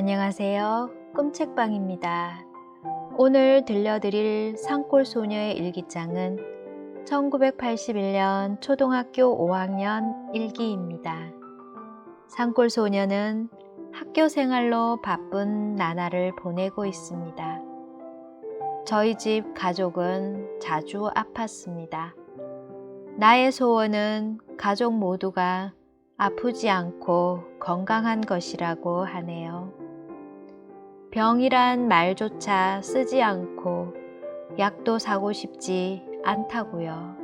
안녕하세요. 꿈책방입니다. 오늘 들려드릴 산골 소녀의 일기장은 1981년 초등학교 5학년 일기입니다. 산골 소녀는 학교 생활로 바쁜 나날을 보내고 있습니다. 저희 집 가족은 자주 아팠습니다. 나의 소원은 가족 모두가 아프지 않고 건강한 것이라고 하네요. 병이란 말조차 쓰지 않고 약도 사고 싶지 않다고요.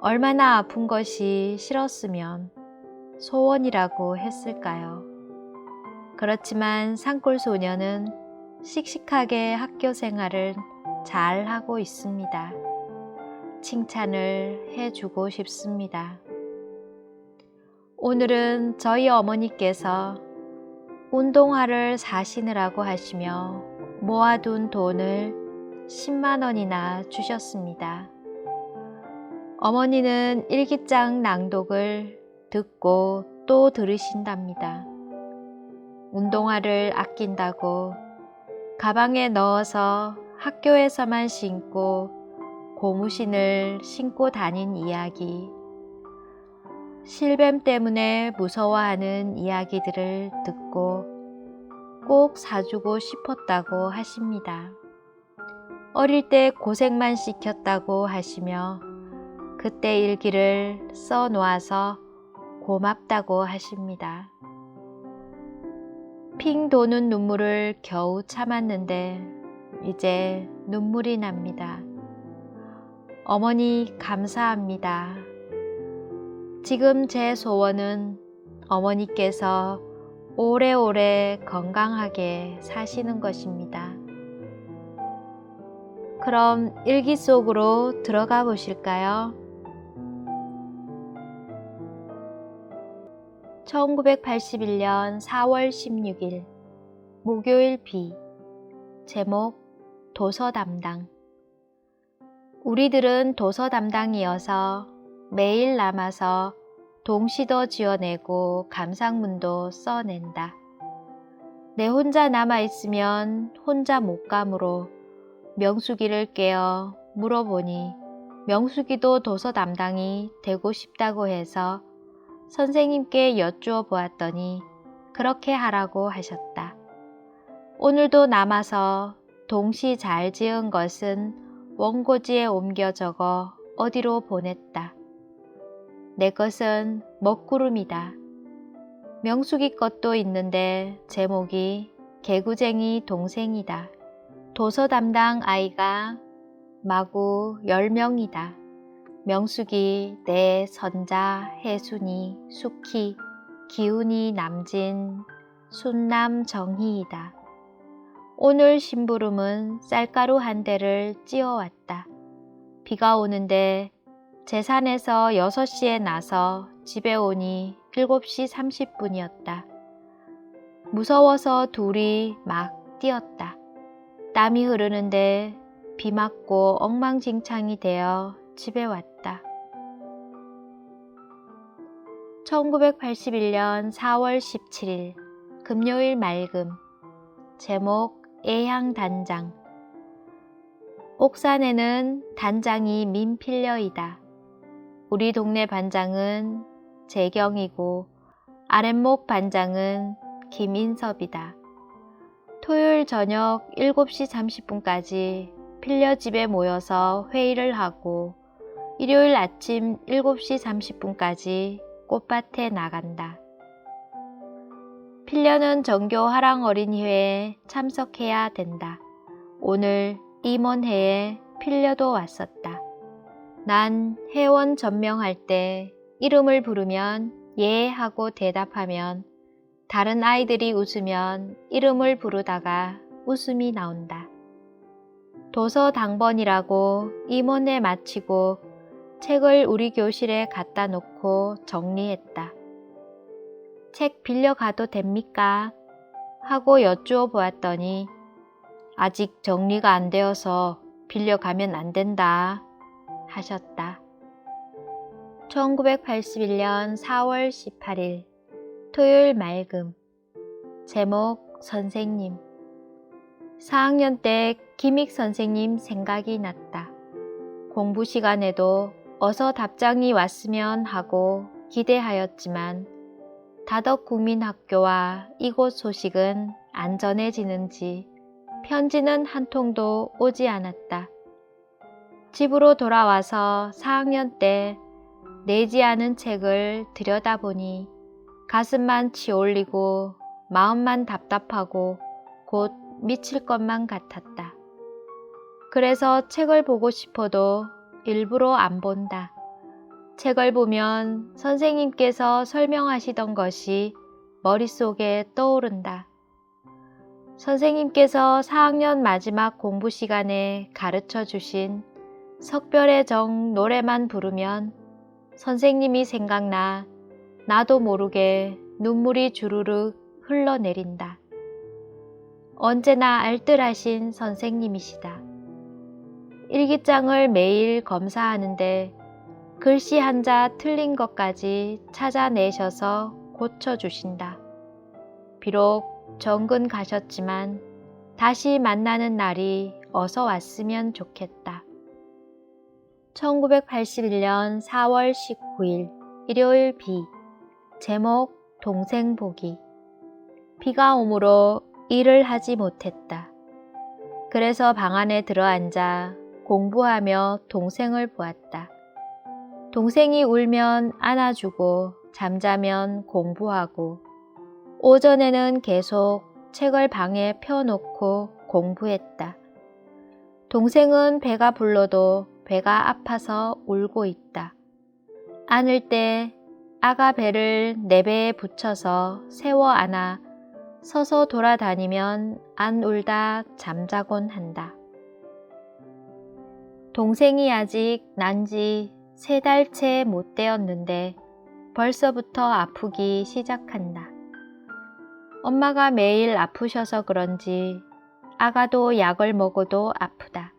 얼마나 아픈 것이 싫었으면 소원이라고 했을까요? 그렇지만 산골 소녀는 씩씩하게 학교 생활을 잘 하고 있습니다. 칭찬을 해주고 싶습니다. 오늘은 저희 어머니께서 운동화를 사시느라고 하시며 모아둔 돈을 10만 원이나 주셨습니다. 어머니는 일기장 낭독을 듣고 또 들으신답니다. 운동화를 아낀다고 가방에 넣어서 학교에서만 신고 고무신을 신고 다닌 이야기, 실뱀 때문에 무서워하는 이야기들을 듣고 꼭 사주고 싶었다고 하십니다. 어릴 때 고생만 시켰다고 하시며 그때 일기를 써 놓아서 고맙다고 하십니다. 핑 도는 눈물을 겨우 참았는데 이제 눈물이 납니다. 어머니 감사합니다. 지금 제 소원은 어머니께서 오래오래 건강하게 사시는 것입니다. 그럼 일기 속으로 들어가 보실까요? 1981년 4월 16일 목요일 비 제목 도서 담당 우리들은 도서 담당이어서 매일 남아서 동시도 지어내고 감상문도 써낸다. 내 혼자 남아있으면 혼자 못 가므로 명수기를 깨어 물어보니 명수기도 도서 담당이 되고 싶다고 해서 선생님께 여쭈어 보았더니 그렇게 하라고 하셨다. 오늘도 남아서 동시 잘 지은 것은 원고지에 옮겨 적어 어디로 보냈다. 내 것은 먹구름이다. 명숙이 것도 있는데 제목이 개구쟁이 동생이다. 도서 담당 아이가 마구 10명이다. 명숙이 내 선자 혜순이 숙희 기운이 남진 순남 정희이다. 오늘 심부름은 쌀가루 한 대를 찌어왔다. 비가 오는데 재산에서 6시에 나서 집에 오니 7시 30분이었다. 무서워서 둘이 막 뛰었다. 땀이 흐르는데 비 맞고 엉망진창이 되어 집에 왔다. 1981년 4월 17일 금요일 맑음 제목 애향 단장 옥산에는 단장이 민필려이다. 우리 동네 반장은 재경이고 아랫목 반장은 김인섭이다. 토요일 저녁 7시 30분까지 필려 집에 모여서 회의를 하고 일요일 아침 7시 30분까지 꽃밭에 나간다. 필려는 정교 하랑 어린이회에 참석해야 된다. 오늘 임원회에 필려도 왔었다. 난 회원 전명할 때 이름을 부르면 예 하고 대답하면 다른 아이들이 웃으면 이름을 부르다가 웃음이 나온다. 도서 당번이라고 임원회 마치고 책을 우리 교실에 갖다 놓고 정리했다. 책 빌려가도 됩니까? 하고 여쭈어 보았더니 아직 정리가 안 되어서 빌려가면 안 된다 하셨다. 1981년 4월 18일 토요일 맑음 제목 선생님. 4학년 때 김익 선생님 생각이 났다. 공부 시간에도 어서 답장이 왔으면 하고 기대하였지만 다덕국민학교와 이곳 소식은 안 전해지는지 편지는 한 통도 오지 않았다. 집으로 돌아와서 4학년 때 내지 않은 책을 들여다보니 가슴만 치올리고 마음만 답답하고 곧 미칠 것만 같았다. 그래서 책을 보고 싶어도 일부러 안 본다. 책을 보면 선생님께서 설명하시던 것이 머릿속에 떠오른다. 선생님께서 4학년 마지막 공부 시간에 가르쳐 주신 석별의 정 노래만 부르면 선생님이 생각나 나도 모르게 눈물이 주르륵 흘러내린다. 언제나 알뜰하신 선생님이시다. 일기장을 매일 검사하는데 글씨 한자 틀린 것까지 찾아내셔서 고쳐주신다. 비록 정근 가셨지만 다시 만나는 날이 어서 왔으면 좋겠다. 1981년 4월 19일 일요일 비 제목 동생 보기 비가 오므로 일을 하지 못했다. 그래서 방 안에 들어앉아 공부하며 동생을 보았다. 동생이 울면 안아주고 잠자면 공부하고 오전에는 계속 책을 방에 펴놓고 공부했다. 동생은 배가 불러도 배가 아파서 울고 있다. 안을 때 아가 배를 내 배에 붙여서 세워 안아 서서 돌아다니면 안 울다 잠자곤 한다. 동생이 아직 난지 세 달째 못 되었는데 벌써부터 아프기 시작한다. 엄마가 매일 아프셔서 그런지 아가도 약을 먹어도 아프다.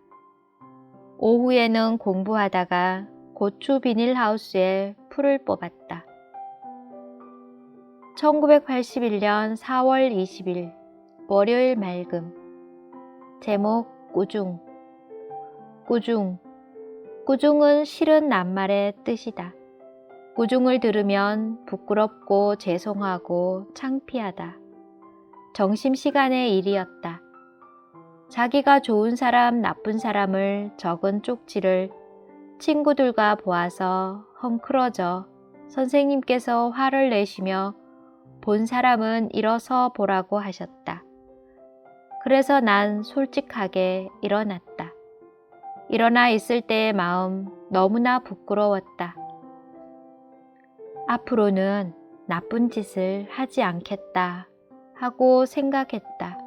오후에는 공부하다가 고추 비닐하우스에 풀을 뽑았다. 1981년 4월 20일 월요일 맑음 제목 꾸중 꾸중 꾸중은 싫은 낱말의 뜻이다. 꾸중을 들으면 부끄럽고 죄송하고 창피하다. 점심시간의 일이었다. 자기가 좋은 사람, 나쁜 사람을 적은 쪽지를 친구들과 보아서 헝클어져 선생님께서 화를 내시며 본 사람은 일어서 보라고 하셨다. 그래서 난 솔직하게 일어났다. 일어나 있을 때의 마음 너무나 부끄러웠다. 앞으로는 나쁜 짓을 하지 않겠다 하고 생각했다.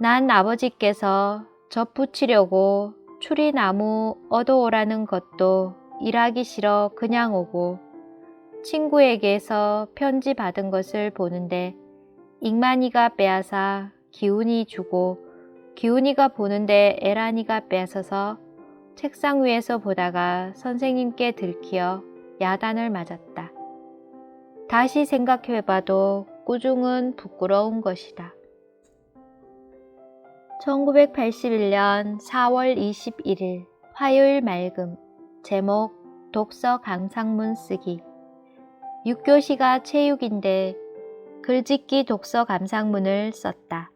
난 아버지께서 젖 붙이려고 추리나무 얻어오라는 것도 일하기 싫어 그냥 오고 친구에게서 편지 받은 것을 보는데 익만이가 빼앗아 기훈이 주고 기훈이가 보는데 에란이가 뺏어서 책상 위에서 보다가 선생님께 들키어 야단을 맞았다. 다시 생각해봐도 꾸중은 부끄러운 것이다. 1981년 4월 21일 화요일 맑음 제목 독서 강상문 쓰기 6교시가 체육인데 글짓기 독서 감상문을 썼다.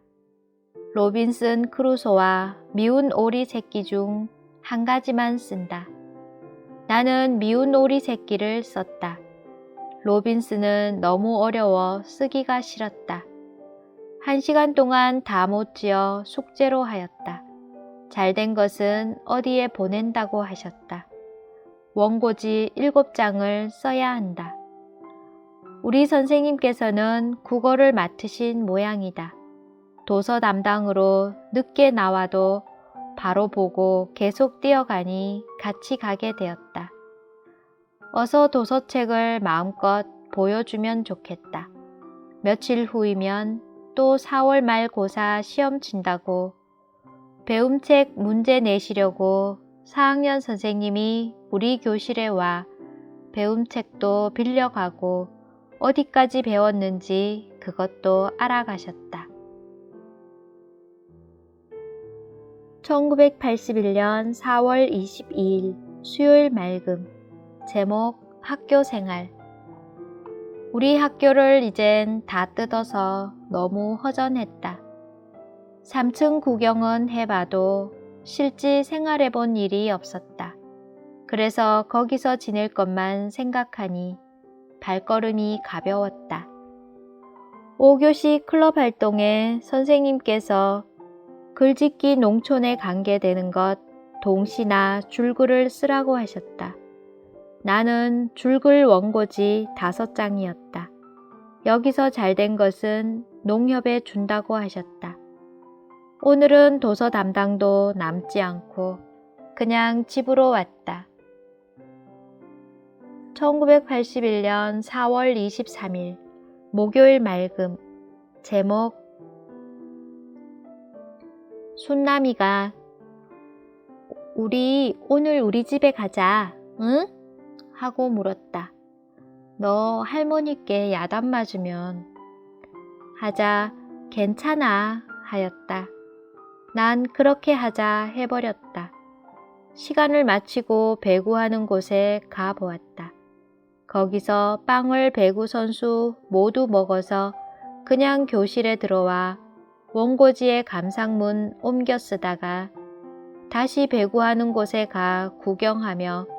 로빈슨 크루소와 미운 오리 새끼 중 한 가지만 쓴다. 나는 미운 오리 새끼를 썼다. 로빈슨은 너무 어려워 쓰기가 싫었다. 한 시간 동안 다 못 지어 숙제로 하였다. 잘된 것은 어디에 보낸다고 하셨다. 원고지 일곱 장을 써야 한다. 우리 선생님께서는 국어를 맡으신 모양이다. 도서 담당으로 늦게 나와도 바로 보고 계속 뛰어가니 같이 가게 되었다. 어서 도서책을 마음껏 보여주면 좋겠다. 며칠 후이면 또 4월 말 고사 시험 친다고 배움책 문제 내시려고 4학년 선생님이 우리 교실에 와 배움책도 빌려가고 어디까지 배웠는지 그것도 알아가셨다. 1981년 4월 22일 수요일 맑음 제목 학교 생활 우리 학교를 이젠 다 뜯어서 너무 허전했다. 3층 구경은 해봐도 실제 생활해본 일이 없었다. 그래서 거기서 지낼 것만 생각하니 발걸음이 가벼웠다. 5교시 클럽 활동에 선생님께서 글짓기 농촌에 관계되는 것 동시나 줄글을 쓰라고 하셨다. 나는 줄글 원고지 다섯 장이었다. 여기서 잘 된 것은 농협에 준다고 하셨다. 오늘은 도서 담당도 남지 않고 그냥 집으로 왔다. 1981년 4월 23일 목요일 맑음 제목 순남이가 우리 오늘 우리 집에 가자, 응? 하고 물었다. 너 할머니께 야단 맞으면 하자 괜찮아 하였다. 난 그렇게 하자 해버렸다. 시간을 마치고 배구하는 곳에 가보았다. 거기서 빵을 배구 선수 모두 먹어서 그냥 교실에 들어와 원고지의 감상문 옮겨 쓰다가 다시 배구하는 곳에 가 구경하며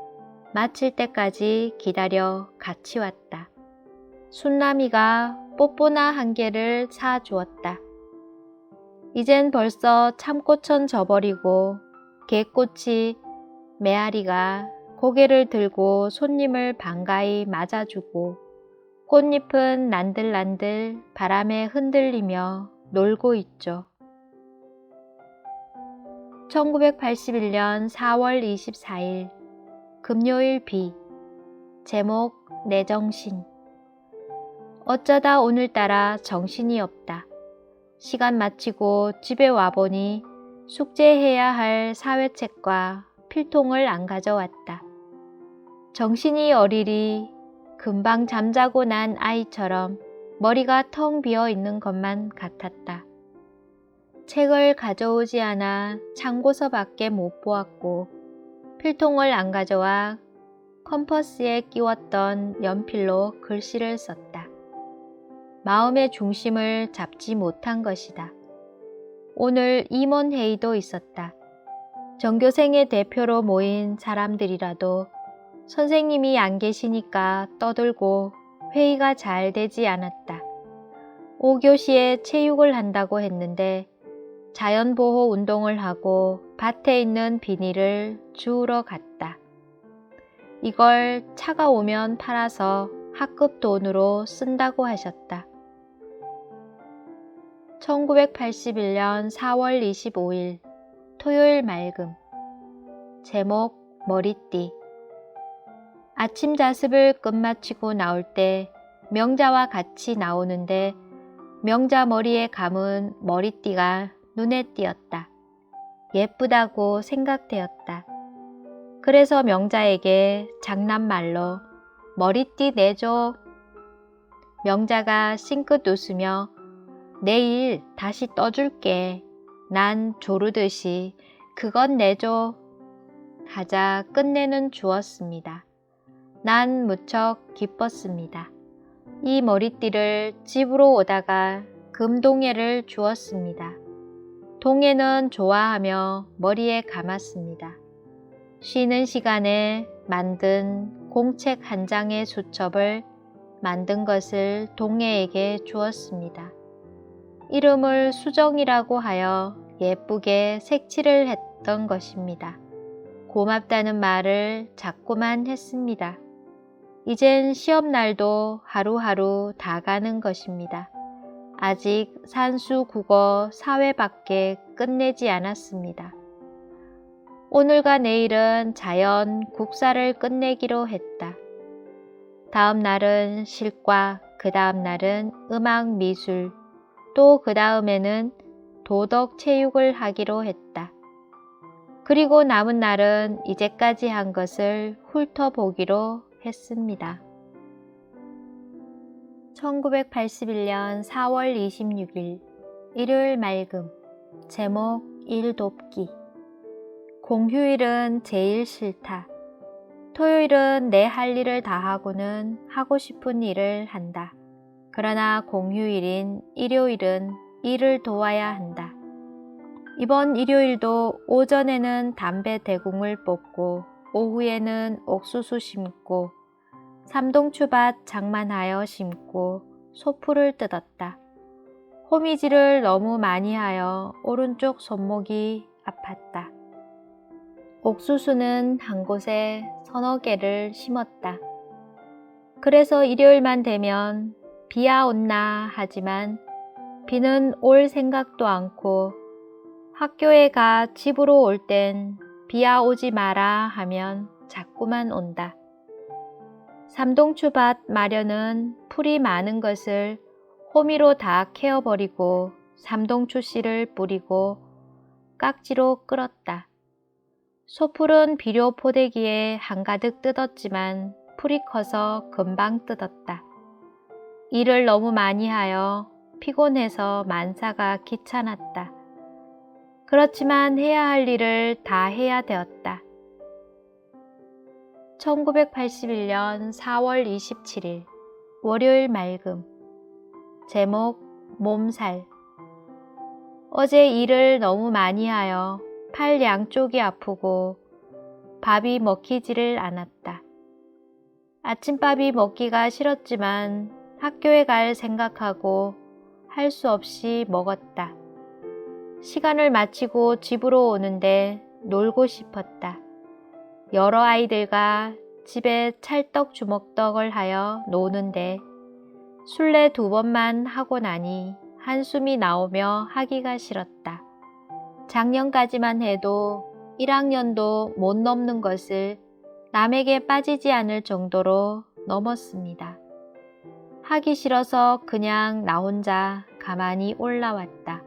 마칠 때까지 기다려 같이 왔다. 순남이가 뽀뽀나 한 개를 사 주었다. 이젠 벌써 참꽃은 져버리고 개꽃이 메아리가 고개를 들고 손님을 반가이 맞아주고 꽃잎은 난들난들 바람에 흔들리며 놀고 있죠. 1981년 4월 24일 금요일 비 제목 내 정신 어쩌다 오늘따라 정신이 없다. 시간 마치고 집에 와보니 숙제해야 할 사회책과 필통을 안 가져왔다. 정신이 어리리 금방 잠자고 난 아이처럼 머리가 텅 비어 있는 것만 같았다. 책을 가져오지 않아 참고서 밖에 못 보았고 필통을 안 가져와 컴퍼스에 끼웠던 연필로 글씨를 썼다. 마음의 중심을 잡지 못한 것이다. 오늘 임원 회의도 있었다. 전교생의 대표로 모인 사람들이라도 선생님이 안 계시니까 떠들고 회의가 잘 되지 않았다. 5교시에 체육을 한다고 했는데 자연보호 운동을 하고 밭에 있는 비닐을 주우러 갔다. 이걸 차가 오면 팔아서 학급 돈으로 쓴다고 하셨다. 1981년 4월 25일 토요일 맑음 제목 머리띠 아침 자습을 끝마치고 나올 때 명자와 같이 나오는데 명자 머리에 감은 머리띠가 눈에 띄었다. 예쁘다고 생각되었다. 그래서 명자에게 장난말로 머리띠 내줘. 명자가 싱긋 웃으며 내일 다시 떠줄게. 난 조르듯이 그건 내줘. 하자 끝내는 주었습니다. 난 무척 기뻤습니다. 이 머리띠를 집으로 오다가 금동해를 주었습니다. 동해는 좋아하며 머리에 감았습니다. 쉬는 시간에 만든 공책 한 장의 수첩을 만든 것을 동해에게 주었습니다. 이름을 수정이라고 하여 예쁘게 색칠을 했던 것입니다. 고맙다는 말을 자꾸만 했습니다. 이젠 시험날도 하루하루 다 가는 것입니다. 아직 산수 국어 사회 밖에 끝내지 않았습니다. 오늘과 내일은 자연 국사를 끝내기로 했다. 다음 날은 실과, 그 다음 날은 음악 미술, 또 그 다음에는 도덕 체육을 하기로 했다. 그리고 남은 날은 이제까지 한 것을 훑어보기로 했습니다. 1981년 4월 26일 일요일 맑음 제목 일 돕기 공휴일은 제일 싫다. 토요일은 내 할 일을 다 하고는 하고 싶은 일을 한다. 그러나 공휴일인 일요일은 일을 도와야 한다. 이번 일요일도 오전에는 담배 대궁을 뽑고 오후에는 옥수수 심고 삼동추밭 장만하여 심고 소풀을 뜯었다. 호미질을 너무 많이 하여 오른쪽 손목이 아팠다. 옥수수는 한 곳에 서너 개를 심었다. 그래서 일요일만 되면 비야 온나 하지만 비는 올 생각도 않고 학교에 가 집으로 올 땐 비야 오지 마라 하면 자꾸만 온다. 삼동추밭 마련은 풀이 많은 것을 호미로 다 캐어버리고 삼동추 씨를 뿌리고 깍지로 끌었다. 소풀은 비료 포대기에 한가득 뜯었지만 풀이 커서 금방 뜯었다. 일을 너무 많이 하여 피곤해서 만사가 귀찮았다. 그렇지만 해야 할 일을 다 해야 되었다. 1981년 4월 27일 월요일 맑음 제목 몸살 어제 일을 너무 많이 하여 팔 양쪽이 아프고 밥이 먹히지를 않았다. 아침밥이 먹기가 싫었지만 학교에 갈 생각하고 할 수 없이 먹었다. 시간을 마치고 집으로 오는데 놀고 싶었다. 여러 아이들과 집에 찰떡 주먹떡을 하여 노는데 술래 두 번만 하고 나니 한숨이 나오며 하기가 싫었다. 작년까지만 해도 1학년도 못 넘는 것을 남에게 빠지지 않을 정도로 넘었습니다. 하기 싫어서 그냥 나 혼자 가만히 올라왔다.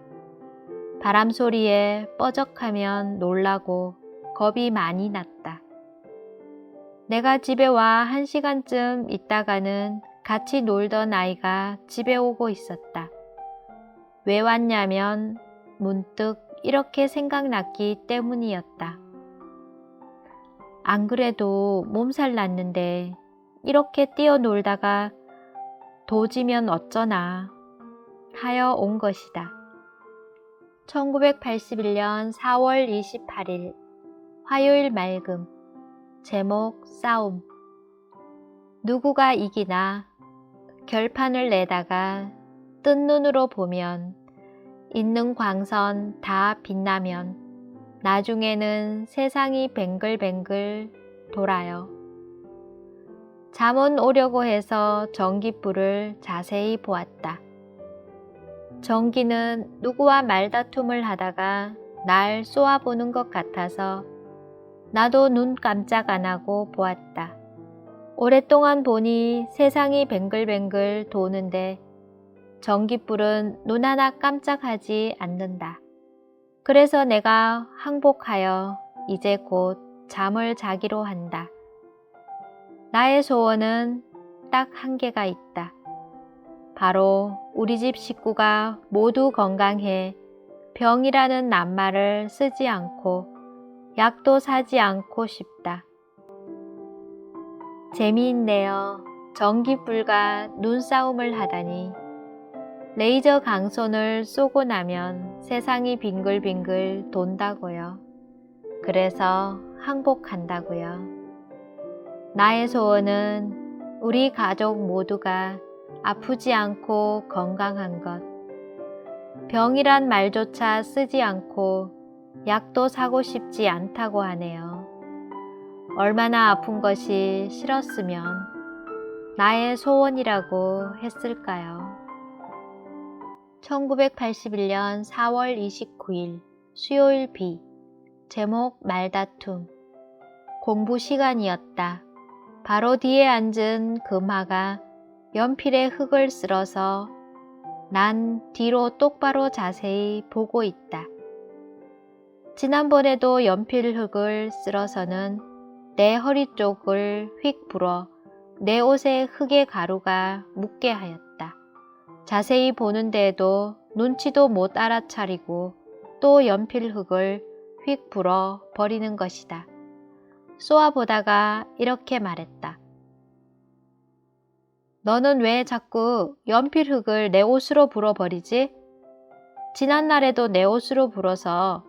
바람 소리에 뻐적하면 놀라고 겁이 많이 났다. 내가 집에 와 한 시간쯤 있다가는 같이 놀던 아이가 집에 오고 있었다. 왜 왔냐면 문득 이렇게 생각났기 때문이었다. 안 그래도 몸살 났는데 이렇게 뛰어놀다가 도지면 어쩌나 하여 온 것이다. 1981년 4월 28일 화요일 맑음 제목 싸움 누구가 이기나 결판을 내다가 뜬 눈으로 보면 있는 광선 다 빛나면 나중에는 세상이 뱅글뱅글 돌아요. 잠은 오려고 해서 전기불을 자세히 보았다. 전기는 누구와 말다툼을 하다가 날 쏘아보는 것 같아서 나도 눈 깜짝 안 하고 보았다. 오랫동안 보니 세상이 뱅글뱅글 도는데 전기불은 눈 하나 깜짝하지 않는다. 그래서 내가 항복하여 이제 곧 잠을 자기로 한다. 나의 소원은 딱 한 개가 있다. 바로 우리 집 식구가 모두 건강해 병이라는 낱말을 쓰지 않고 약도 사지 않고 싶다. 재미있네요. 전기불과 눈싸움을 하다니. 레이저 강손을 쏘고 나면 세상이 빙글빙글 돈다고요. 그래서 항복한다고요. 나의 소원은 우리 가족 모두가 아프지 않고 건강한 것. 병이란 말조차 쓰지 않고 약도 사고 싶지 않다고 하네요. 얼마나 아픈 것이 싫었으면 나의 소원이라고 했을까요? 1981년 4월 29일 수요일 비 제목 말다툼 공부 시간이었다. 바로 뒤에 앉은 금화가 연필에 흙을 쓸어서 난 뒤로 똑바로 자세히 보고 있다. 지난번에도 연필 흙을 쓸어서는 내 허리 쪽을 휙 불어 내 옷에 흙의 가루가 묻게 하였다. 자세히 보는데도 눈치도 못 알아차리고 또 연필 흙을 휙 불어 버리는 것이다. 쏘아보다가 이렇게 말했다. 너는 왜 자꾸 연필 흙을 내 옷으로 불어버리지? 지난날에도 내 옷으로 불어서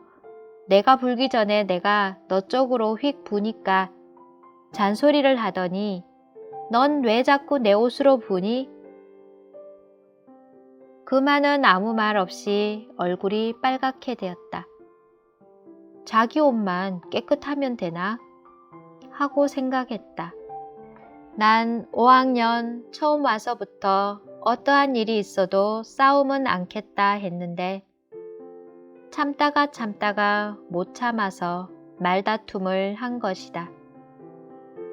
내가 불기 전에 내가 너 쪽으로 휙 부니까 잔소리를 하더니 넌 왜 자꾸 내 옷으로 부니? 그만은 아무 말 없이 얼굴이 빨갛게 되었다. 자기 옷만 깨끗하면 되나? 하고 생각했다. 난 5학년 처음 와서부터 어떠한 일이 있어도 싸움은 않겠다 했는데 참다가 참다가 못 참아서 말다툼을 한 것이다.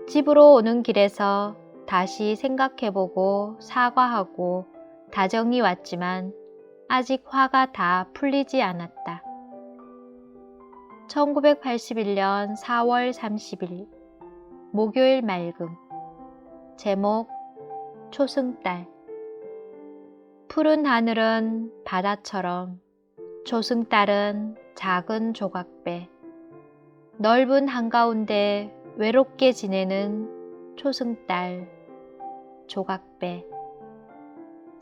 집으로 오는 길에서 다시 생각해보고 사과하고 다정이 왔지만 아직 화가 다 풀리지 않았다. 1981년 4월 30일 목요일 맑음. 제목 초승달. 푸른 하늘은 바다처럼 초승달은 작은 조각배. 넓은 한가운데 외롭게 지내는 초승달 조각배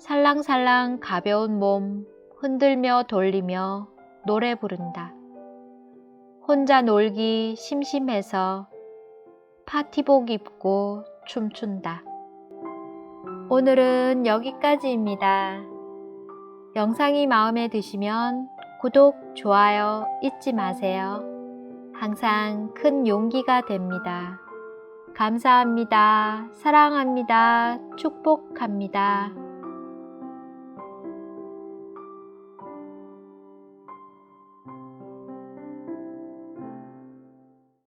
살랑살랑 가벼운 몸 흔들며 돌리며 노래 부른다. 혼자 놀기 심심해서 파티복 입고 춤춘다. 오늘은 여기까지입니다. 영상이 마음에 드시면 구독, 좋아요 잊지 마세요. 항상 큰 용기가 됩니다. 감사합니다. 사랑합니다. 축복합니다.